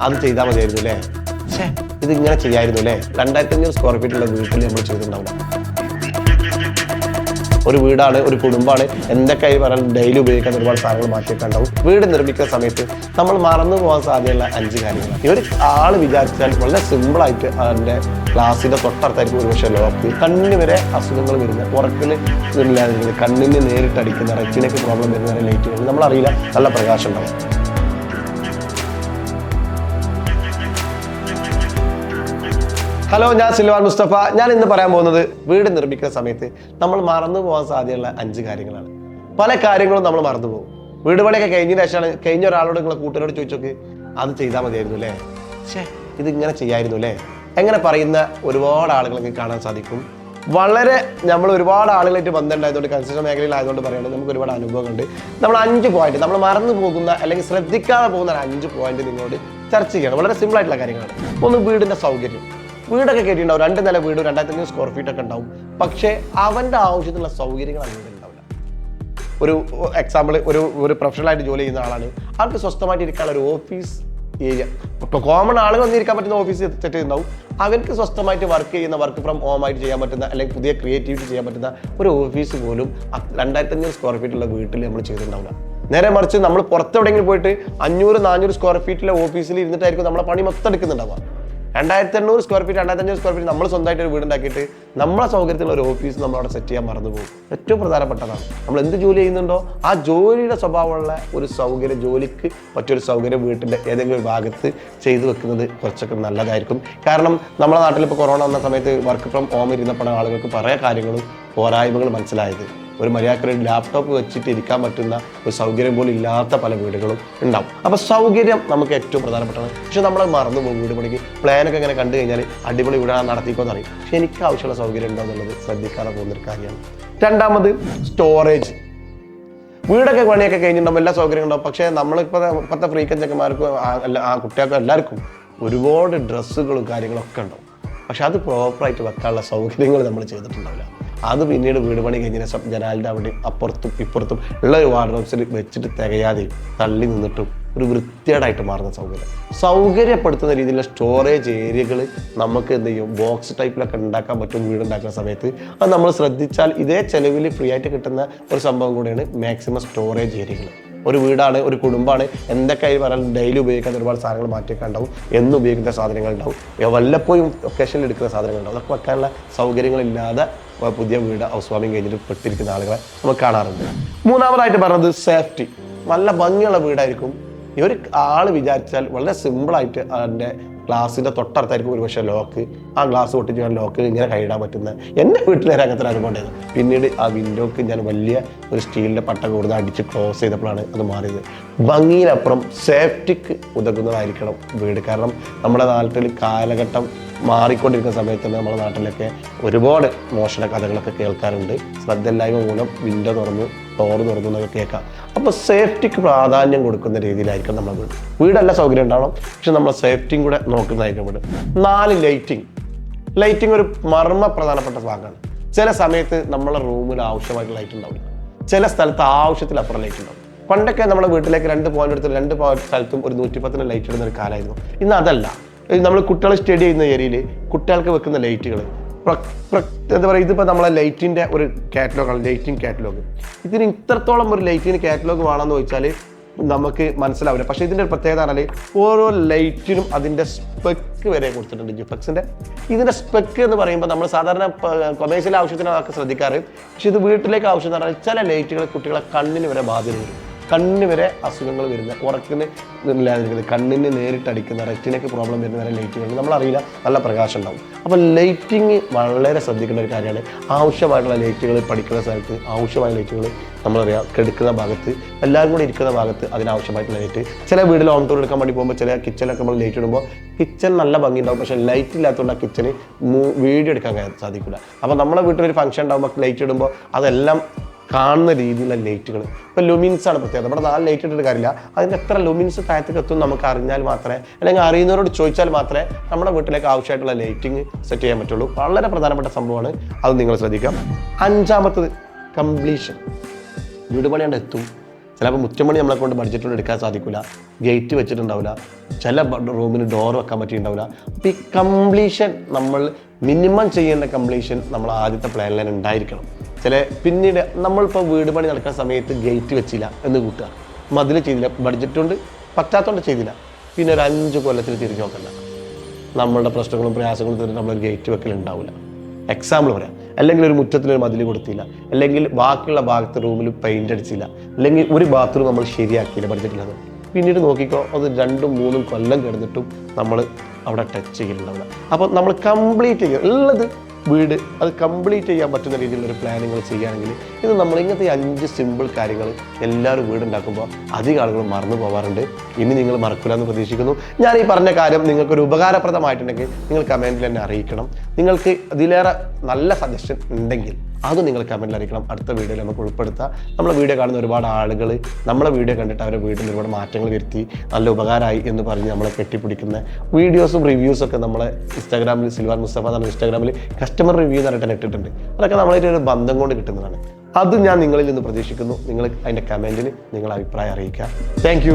അത് ചെയ്താൽ മതിയായിരുന്നു അല്ലേ പക്ഷേ ഇത് ഇങ്ങനെ ചെയ്യായിരുന്നു അല്ലേ രണ്ടായിരത്തി അഞ്ഞൂറ് സ്ക്വയർ ഫീറ്റ് ഉള്ള വീട്ടിൽ നമ്മൾ ചെയ്തിട്ടുണ്ടാവില്ല ഒരു വീടാണ് ഒരു കുടുംബമാണ് എന്തൊക്കെ പറയാൻ ഡെയിലി ഉപയോഗിക്കാൻ ഒരുപാട് സാധനങ്ങൾ മാറ്റിയൊക്കെ ഉണ്ടാവും വീട് നിർമ്മിക്കുന്ന സമയത്ത് നമ്മൾ മറന്നു പോകാൻ സാധ്യതയുള്ള അഞ്ച് കാര്യങ്ങൾ. ഇവർ ആൾ വിചാരിച്ചാൽ വളരെ സിമ്പിളായിട്ട് അതിന്റെ ക്ലാസ്സിന്റെ തൊട്ടടുത്തായിരിക്കും ഒരു പക്ഷേ ലോക്ക് കണ്ണിന് വരെ അസുഖങ്ങൾ വരുന്ന ഉറക്കിൽ ഇല്ലാതിരിക്കുന്നത് കണ്ണിന് നേരിട്ട് അടിക്കുന്ന റെറ്റിനൊക്കെ പ്രോബ്ലം വരുന്ന നമ്മൾ അറിയില്ല നല്ല പ്രകാശം ഉണ്ടാവും. ഹലോ ഞാൻ സിൽവാൻ മുസ്തഫ. ഞാൻ ഇന്ന് പറയാൻ പോകുന്നത് വീട് നിർമ്മിക്കുന്ന സമയത്ത് നമ്മൾ മറന്നു പോകാൻ സാധ്യതയുള്ള അഞ്ച് കാര്യങ്ങളാണ്. പല കാര്യങ്ങളും നമ്മൾ മറന്നു പോകും. വീട് പണിയൊക്കെ കഴിഞ്ഞ ശേഷമാണ് കഴിഞ്ഞ ഒരാളോട് നിങ്ങളെ കൂട്ടുകാരോട് ചോദിച്ചോക്ക് അത് ചെയ്താൽ മതിയായിരുന്നു അല്ലേ? ഛേ ഇത് ഇങ്ങനെ ചെയ്യായിരുന്നു അല്ലേ? എങ്ങനെ പറയുന്ന ഒരുപാട് ആളുകളൊക്കെ കാണാൻ സാധിക്കും. വളരെ നമ്മൾ ഒരുപാട് ആളുകളായിട്ട് ബന്ധമുണ്ടായതുകൊണ്ട് കൺസ്ട്രക്ഷൻ മേഖലയിലായതുകൊണ്ട് പറയുന്നത് നമുക്ക് ഒരുപാട് അനുഭവങ്ങളുണ്ട്. നമ്മൾ അഞ്ച് പോയിന്റ് നമ്മൾ മറന്നു പോകുന്ന അല്ലെങ്കിൽ ശ്രദ്ധിക്കാതെ പോകുന്ന അഞ്ച് പോയിന്റ് നിങ്ങളോട് ചർച്ച ചെയ്യണം. വളരെ സിമ്പിൾ ആയിട്ടുള്ള കാര്യങ്ങളാണ്. ഒന്ന് വീടിന്റെ സൗകര്യം. വീടൊക്കെ കയറ്റിയിട്ടുണ്ടാവും രണ്ട് നില വീട് രണ്ടായിരത്തി അഞ്ഞൂറ് സ്ക്വയർ ഫീറ്റ് ഒക്കെ ഉണ്ടാവും. പക്ഷേ അവന്റെ ആവശ്യത്തിനുള്ള സൗകര്യങ്ങൾ ആ ഉണ്ടാവില്ല. ഒരു എക്സാമ്പിൾ ഒരു ഒരു പ്രൊഫഷണൽ ആയിട്ട് ജോലി ചെയ്യുന്ന ആളാണ്. അവർക്ക് സ്വസ്ഥമായിട്ട് ഇരിക്കാനുള്ള ഒരു ഓഫീസ് ഏരിയ ഇപ്പോൾ കോമൺ ആളുകൾ വന്നിരിക്കാൻ പറ്റുന്ന ഓഫീസ് സെറ്റ് ചെയ്യുന്നുണ്ടാവും. അവർക്ക് സ്വസ്ഥമായിട്ട് വർക്ക് ചെയ്യുന്ന വർക്ക് ഫ്രം ഹോം ആയിട്ട് ചെയ്യാൻ പറ്റുന്ന അല്ലെങ്കിൽ പുതിയ ക്രിയേറ്റിവിറ്റി ചെയ്യാൻ പറ്റുന്ന ഒരു ഓഫീസ് പോലും രണ്ടായിരത്തി അഞ്ഞൂറ് സ്ക്വയർ ഫീറ്റുള്ള വീട്ടിൽ നമ്മൾ ചെയ്തിട്ടുണ്ടാവില്ല. നേരെ മറിച്ച് നമ്മൾ പുറത്തെവിടെയെങ്കിലും പോയിട്ട് അഞ്ഞൂറ് നാനൂറ് സ്ക്വയർ ഫീറ്റിലെ ഓഫീസിൽ ഇരുന്നിട്ടായിരിക്കും നമ്മളെ പണി മൊത്തം എടുക്കുന്നുണ്ടാവുക. രണ്ടായിരത്തി എണ്ണൂറ് സ്ക്വയർ ഫീറ്റ് രണ്ടായിരത്തി അഞ്ഞൂറ് സ്ക്വയർ ഫീറ്റ് നമ്മൾ സ്വന്തമായിട്ട് ഒരു വീടുണ്ടാക്കിയിട്ട് നമ്മളെ സൗകര്യത്തിലുള്ള ഒരു ഓഫീസ് നമ്മൾ അവിടെ സെറ്റ് ചെയ്യാൻ മറന്നു പോകും ഏറ്റവും പ്രധാനപ്പെട്ടതാണ്. നമ്മൾ എന്ത് ജോലി ചെയ്യുന്നുണ്ടോ ആ ജോലിയുടെ സ്വഭാവമുള്ള ഒരു സൗകര്യം ജോലിക്ക് പറ്റിയൊരു സൗകര്യം വീട്ടിന്റെ ഏതെങ്കിലും ഭാഗത്ത് ചെയ്തു വെക്കുന്നത് കുറച്ചൊക്കെ നല്ലതായിരിക്കും. കാരണം നമ്മുടെ നാട്ടിൽ ഇപ്പോൾ കൊറോണ വന്ന സമയത്ത് വർക്ക് ഫ്രം ഹോം ഇരുന്നപ്പോഴാണ് ആളുകൾക്ക് പല കാര്യങ്ങളും പോരായ്മകൾ മനസ്സിലായത്. ഒരു മര്യാദക്കൊരു ലാപ്ടോപ്പ് വെച്ചിട്ട് ഇരിക്കാൻ പറ്റുന്ന ഒരു സൗകര്യം പോലും ഇല്ലാത്ത പല വീടുകളും ഉണ്ടാവും. അപ്പോൾ സൗകര്യം നമുക്ക് ഏറ്റവും പ്രധാനപ്പെട്ടതാണ്. പക്ഷെ നമ്മൾ മറന്നു പോകും വീട് പണിക്ക്. പ്ലാനൊക്കെ ഇങ്ങനെ കണ്ടു കഴിഞ്ഞാൽ അടിപൊളി വീടാണ് നടത്തിക്കോന്ന് അറിയും. പക്ഷെ എനിക്ക് ആവശ്യമുള്ള സൗകര്യം ഉണ്ടോ എന്നുള്ളത് ശ്രദ്ധിക്കാതെ പോകുന്നൊരു കാര്യമാണ്. രണ്ടാമത് സ്റ്റോറേജ് വീടൊക്കെ പണിയൊക്കെ കഴിഞ്ഞിട്ടുണ്ടാവും എല്ലാ സൗകര്യങ്ങളും ഉണ്ടാവും. പക്ഷേ നമ്മളിപ്പോൾ ഇപ്പോഴത്തെ ഫ്രീക്കൻ ചെക്കന്മാർക്കും ആ- കുട്ടികൾക്കും എല്ലാവർക്കും ഒരുപാട് ഡ്രസ്സുകളും കാര്യങ്ങളൊക്കെ ഉണ്ടാവും. പക്ഷെ അത് പ്രോപ്പറായിട്ട് വെക്കാനുള്ള സൗകര്യങ്ങൾ നമ്മൾ ചെയ്തിട്ടുണ്ടാവില്ല. അത് പിന്നീട് വീട് പണി കഴിഞ്ഞ ശേഷം ജനാലിന്റെ അവിടെ അപ്പുറത്തും ഇപ്പുറത്തും ഉള്ള ഒരു വാർഡ്രോബ്സിൽ വെച്ചിട്ട് തികയാതെയും തള്ളി നിന്നിട്ടും ഒരു വൃത്തികേടായിട്ട് മാറുന്ന സൗകര്യം. സൗകര്യപ്പെടുത്തുന്ന രീതിയിലുള്ള സ്റ്റോറേജ് ഏരിയകൾ നമുക്ക് എന്ത് ചെയ്യും? ബോക്സ് ടൈപ്പിലൊക്കെ ഉണ്ടാക്കാൻ പറ്റും വീട് ഉണ്ടാക്കുന്ന സമയത്ത്. അത് നമ്മൾ ശ്രദ്ധിച്ചാൽ ഇതേ ചെലവിൽ ഫ്രീ ആയിട്ട് കിട്ടുന്ന ഒരു സംഭവം കൂടിയാണ് മാക്സിമം സ്റ്റോറേജ് ഏരിയകൾ ഒരു വീടാണ് ഒരു കുടുംബമാണ് എന്തൊക്കെ പറയാൻ ഡെയിലി ഉപയോഗിക്കാൻ ഒരുപാട് സാധനങ്ങൾ മാറ്റിയൊക്കെ ഉണ്ടാവും. എന്ന് ഉപയോഗിക്കുന്ന സാധനങ്ങൾ ഉണ്ടാവും. വല്ലപ്പോഴും ഒക്കേഷനിൽ എടുക്കുന്ന സാധനങ്ങൾ ഉണ്ടാവും. അതൊക്കെ വെക്കാനുള്ള സൗകര്യങ്ങളില്ലാതെ പുതിയ വീട് ഹൗസ് വാമിങ് കഴിഞ്ഞിട്ട് പെട്ടിരിക്കുന്ന ആളുകളെ നമുക്ക് കാണാറുണ്ട്. മൂന്നാമതായിട്ട് പറഞ്ഞത് സേഫ്റ്റി നല്ല ഭംഗിയുള്ള വീടായിരിക്കും. ഈ ഒരു ആൾ വിചാരിച്ചാൽ വളരെ സിമ്പിളായിട്ട് അതിന്റെ ഗ്ലാസിന്റെ തൊട്ടടുത്തായിരിക്കും ഒരു പക്ഷേ ലോക്ക് ആ ഗ്ലാസ് പൊട്ടിച്ച് ഞാൻ ലോക്കിൽ ഇങ്ങനെ കൈയിടാൻ പറ്റുന്ന എന്റെ വീട്ടിലെ രംഗത്തിന് അനുഭവം പിന്നീട് ആ വിൻഡോക്ക് ഞാൻ വലിയ ഒരു സ്റ്റീലിന്റെ പട്ട കൂടുതൽ അടിച്ച് ക്ലോസ് ചെയ്തപ്പോഴാണ് അത് മാറിയത്. ഭംഗിയിലപ്പുറം സേഫ്റ്റിക്ക് ഉതകുന്നതായിരിക്കണം വീട്. കാരണം നമ്മുടെ നാട്ടിൽ കാലഘട്ടം മാറിക്കൊണ്ടിരിക്കുന്ന സമയത്ത് തന്നെ നമ്മുടെ നാട്ടിലൊക്കെ ഒരുപാട് മോഷണ കഥകളൊക്കെ കേൾക്കാറുണ്ട്. ശ്രദ്ധയില്ലായ്മ മൂലം വിൻഡോ തുറന്ന് ഡോറ് തുറന്നു എന്നൊക്കെ കേൾക്കാം അപ്പോൾ സേഫ്റ്റിക്ക് പ്രാധാന്യം കൊടുക്കുന്ന രീതിയിലായിരിക്കും നമ്മൾ വീട്. വീടല്ല സൗകര്യം ഉണ്ടാവണം. പക്ഷെ നമ്മൾ സേഫ്റ്റിയും കൂടെ നോക്കുന്നതായിരിക്കും വീട്. നാല് ലൈറ്റിംഗ് ലൈറ്റിംഗ് ഒരു മർമ്മ പ്രധാനപ്പെട്ട ഭാഗമാണ്. ചില സമയത്ത് നമ്മളെ റൂമിൽ ആവശ്യമായിട്ട് ലൈറ്റ് ഉണ്ടാവില്ല. ചില സ്ഥലത്ത് ആവശ്യത്തിലപ്പുറം ലൈറ്റ് ഉണ്ടാവും. പണ്ടൊക്കെ നമ്മുടെ വീട്ടിലേക്ക് രണ്ട് പോയിന്റ് എടുത്ത് രണ്ട് സ്ഥലത്തും ഒരു നൂറ്റിപ്പത്തിന് ലൈറ്റ് ഇടുന്ന ഒരു കാലമായിരുന്നു. ഇന്ന് അതല്ല. നമ്മൾ കുട്ടികളെ സ്റ്റഡി ചെയ്യുന്ന ഏരിയയിൽ കുട്ടികൾക്ക് വെക്കുന്ന ലൈറ്റുകൾ എന്താ പറയുക ഇതിപ്പോൾ നമ്മളെ ലൈറ്റിന്റെ ഒരു കാറ്റലോഗാണ് ലൈറ്റിംഗ് കാറ്റലോഗ് ഇതിന് ഇത്രത്തോളം ഒരു ലൈറ്റിന് കാറ്റലോഗ് വേണമെന്ന് ചോദിച്ചാൽ നമുക്ക് മനസ്സിലാവില്ല. പക്ഷേ ഇതിന്റെ ഒരു പ്രത്യേകത പറഞ്ഞാൽ ഓരോ ലൈറ്റിനും അതിന്റെ സ്പെക്ക് വരെ കൊടുത്തിട്ടുണ്ട് ജിഫക്സിന്റെ ഇതിന്റെ സ്പെക്ക് എന്ന് പറയുമ്പോൾ നമ്മൾ സാധാരണ കൊമേഴ്സ്യൽ ആവശ്യത്തിനൊക്കെ ശ്രദ്ധിക്കാറ്. പക്ഷേ ഇത് വീട്ടിലേക്ക് ആവശ്യം എന്ന് പറഞ്ഞാൽ ചില ലൈറ്റുകൾ കുട്ടികളെ കണ്ണിന് വരെ ബാധ്യത വരും കണ്ണിന് വരെ അസുഖങ്ങൾ വരുന്ന ഉറക്കിന് ഇല്ലാതിരിക്കുന്നത് കണ്ണിന് നേരിട്ട് അടിക്കുന്ന റെറ്റിനൊക്കെ പ്രോബ്ലം വരുന്ന വരെ ലൈറ്റുകൾ നമ്മളറിയില്ല. നല്ല പ്രകാശം ഉണ്ടാവും. അപ്പോൾ ലൈറ്റിങ് വളരെ ശ്രദ്ധിക്കേണ്ട ഒരു കാര്യമാണ്. ആവശ്യമായിട്ടുള്ള ലൈറ്റുകൾ പഠിക്കുന്ന സ്ഥലത്ത് ആവശ്യമായ ലൈറ്റുകൾ നമ്മളറിയാം. കെടുക്കുന്ന ഭാഗത്ത് എല്ലാവരും കൂടി ഇരിക്കുന്ന ഭാഗത്ത് അതിനാവശ്യമായിട്ടുള്ള ലൈറ്റ് ചില വീട്ടിൽ ഓൺ ടൂർ എടുക്കാൻ വേണ്ടി പോകുമ്പോൾ ചില കിച്ചണൊക്കെ നമ്മൾ ലൈറ്റ് ഇടുമ്പോൾ കിച്ചൺ നല്ല ഭംഗി ഉണ്ടാവും പക്ഷേ ലൈറ്റ് ഇല്ലാത്തതുകൊണ്ട് ആ കിച്ചന് വീഡിയോ എടുക്കാൻ സാധിക്കില്ല അപ്പോൾ നമ്മുടെ വീട്ടിലൊരു ഫംഗ്ഷൻ ഉണ്ടാകുമ്പോൾ ലൈറ്റ് ഇടുമ്പോൾ അതെല്ലാം കാണുന്ന രീതിയിലുള്ള ലൈറ്റുകൾ ഇപ്പോൾ ലുമിൻസ് ആണ് പ്രത്യേകത. നമ്മുടെ നാല് ലൈറ്റ് ഇട്ടിട്ട് കാര്യമില്ല. അതിന്റെ എത്ര ലുമിൻസ് താഴത്തേക്ക് എത്തും നമുക്ക് അറിഞ്ഞാൽ മാത്രമേ അല്ലെങ്കിൽ അറിയുന്നവരോട് ചോദിച്ചാൽ മാത്രമേ നമ്മുടെ വീട്ടിലേക്ക് ആവശ്യമായിട്ടുള്ള ലൈറ്റിംഗ് സെറ്റ് ചെയ്യാൻ പറ്റുള്ളൂ. വളരെ പ്രധാനപ്പെട്ട സംഭവമാണ്. അത് നിങ്ങൾ ശ്രദ്ധിക്കാം. അഞ്ചാമത്തത് കംപ്ലീഷൻ വീട് പണിയാണ്ട് എത്തും. ചിലപ്പോൾ മുറ്റമണി നമ്മളെ കൊണ്ട് ബഡ്ജറ്റിൽ എടുക്കാൻ സാധിക്കില്ല ഗേറ്റ് വെച്ചിട്ടുണ്ടാവില്ല. ചില റൂമിന് ഡോർ വെക്കാൻ പറ്റിയിട്ടുണ്ടാവില്ല. അപ്പോൾ ഈ കംപ്ലീഷൻ നമ്മൾ മിനിമം ചെയ്യേണ്ട കംപ്ലീഷൻ നമ്മൾ ആദ്യത്തെ പ്ലാനിൽ ഉണ്ടായിരിക്കണം. ചില പിന്നീട് നമ്മളിപ്പോൾ വീട് പണി നടക്കുന്ന സമയത്ത് ഗേറ്റ് വെച്ചില്ല എന്ന് കൂട്ടുക. മതിൽ ചെയ്തില്ല ബഡ്ജറ്റ് കൊണ്ട് പറ്റാത്തതുകൊണ്ട് ചെയ്തില്ല. പിന്നെ ഒരു അഞ്ച് കൊല്ലത്തിൽ തിരിഞ്ഞു നോക്കണ്ട. നമ്മളുടെ പ്രശ്നങ്ങളും പ്രയാസങ്ങളും തന്നെ നമ്മളൊരു ഗേറ്റ് വെക്കലുണ്ടാവില്ല എക്സാമ്പിൾ പറയാം. അല്ലെങ്കിൽ ഒരു മുറ്റത്തിൽ ഒരു മതിൽ കൊടുത്തില്ല. അല്ലെങ്കിൽ ബാക്കിയുള്ള ഭാഗത്ത് റൂമിൽ പെയിന്റ് അടിച്ചില്ല. അല്ലെങ്കിൽ ഒരു ബാത്റൂം നമ്മൾ ശരിയാക്കിയില്ല ബഡ്ജറ്റിലത് പിന്നീട് നോക്കിക്കോ അത് രണ്ടും മൂന്നും കൊല്ലം കിടന്നിട്ടും നമ്മൾ അവിടെ ടച്ച് ചെയ്യലുണ്ടാവില്ല. അപ്പോൾ നമ്മൾ കംപ്ലീറ്റ് ചെയ്യുക ഉള്ളത് വീട് അത് കംപ്ലീറ്റ് ചെയ്യാൻ പറ്റുന്ന രീതിയിലുള്ള ഒരു പ്ലാനിങ്ങൾ ചെയ്യുകയാണെങ്കിൽ ഇത് നമ്മൾ ഇങ്ങനത്തെ അഞ്ച് സിമ്പിൾ കാര്യങ്ങൾ എല്ലാവരും വീടുണ്ടാക്കുമ്പോൾ അധികം ആളുകൾ മറന്നു പോകാറുണ്ട് ഇനി നിങ്ങൾ മറക്കില്ല എന്ന് പ്രതീക്ഷിക്കുന്നു. ഞാൻ ഈ പറഞ്ഞ കാര്യം നിങ്ങൾക്കൊരു ഉപകാരപ്രദമായിട്ടുണ്ടെങ്കിൽ നിങ്ങൾ കമന്റിൽ എന്നെ അറിയിക്കണം. നിങ്ങൾക്ക് ഇതിലേറെ നല്ല സജഷൻ ഉണ്ടെങ്കിൽ അത് നിങ്ങൾ കമന്റിൽ അറിയിക്കണം. അടുത്ത വീഡിയോയിൽ നമുക്ക് ഉൾപ്പെടുത്താം. നമ്മളെ വീഡിയോ കാണുന്ന ഒരുപാട് ആളുകൾ നമ്മളെ വീഡിയോ കണ്ടിട്ട് അവരുടെ വീട്ടിൽ ഒരുപാട് മാറ്റങ്ങൾ വരുത്തി നല്ല ഉപകാരമായി എന്ന് പറഞ്ഞ് നമ്മളെ കെട്ടിപ്പിടിക്കുന്ന വീഡിയോസും റിവ്യൂസും ഒക്കെ നമ്മളെ ഇൻസ്റ്റാഗ്രാമിൽ സിൽവാൻ മുസ്തഫ എന്ന ഇൻസ്റ്റാഗ്രാമിൽ കസ്റ്റമർ റിവ്യൂ എന്ന് പറഞ്ഞിട്ട് ഇട്ടിട്ടുണ്ട്. അതൊക്കെ നമ്മളായിട്ട് ഒരു ബന്ധം കൊണ്ട് കിട്ടുന്നതാണ്. അത് ഞാൻ നിങ്ങളിൽ നിന്ന് പ്രതീക്ഷിക്കുന്നു. നിങ്ങൾ അതിന്റെ കമന്റിൽ നിങ്ങളുടെ അഭിപ്രായം അറിയിക്കുക. താങ്ക്